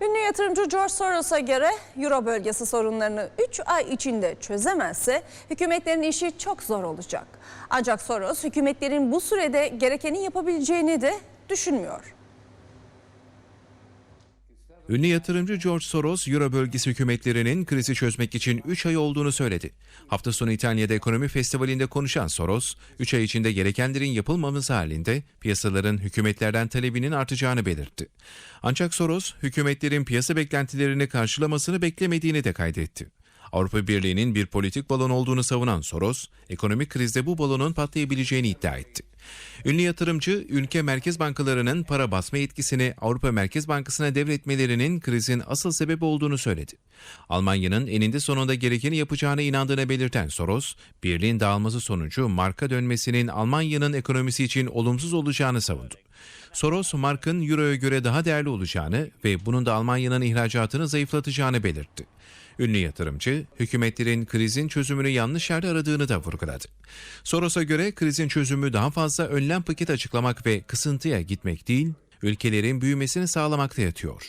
Ünlü yatırımcı George Soros'a göre Euro bölgesi sorunlarını 3 ay içinde çözemezse hükümetlerin işi çok zor olacak. Ancak Soros hükümetlerin bu sürede gerekeni yapabileceğini de düşünmüyor. Ünlü yatırımcı George Soros, Euro bölgesi hükümetlerinin krizi çözmek için 3 ay olduğunu söyledi. Hafta sonu İtalya'da ekonomi festivalinde konuşan Soros, 3 ay içinde gerekenlerin yapılmaması halinde piyasaların hükümetlerden talebinin artacağını belirtti. Ancak Soros, hükümetlerin piyasa beklentilerini karşılamasını beklemediğini de kaydetti. Avrupa Birliği'nin bir politik balon olduğunu savunan Soros, ekonomik krizde bu balonun patlayabileceğini iddia etti. Ünlü yatırımcı, ülke merkez bankalarının para basma yetkisini Avrupa Merkez Bankası'na devretmelerinin krizin asıl sebebi olduğunu söyledi. Almanya'nın eninde sonunda gerekeni yapacağına inandığını belirten Soros, birliğin dağılması sonucu marka dönmesinin Almanya'nın ekonomisi için olumsuz olacağını savundu. Soros, markın Euro'ya göre daha değerli olacağını ve bunun da Almanya'nın ihracatını zayıflatacağını belirtti. Ünlü yatırımcı, hükümetlerin krizin çözümünü yanlış yerde aradığını da vurguladı. Soros'a göre krizin çözümü daha fazla önlem paket açıklamak ve kısıntıya gitmek değil, ülkelerin büyümesini sağlamakta yatıyor.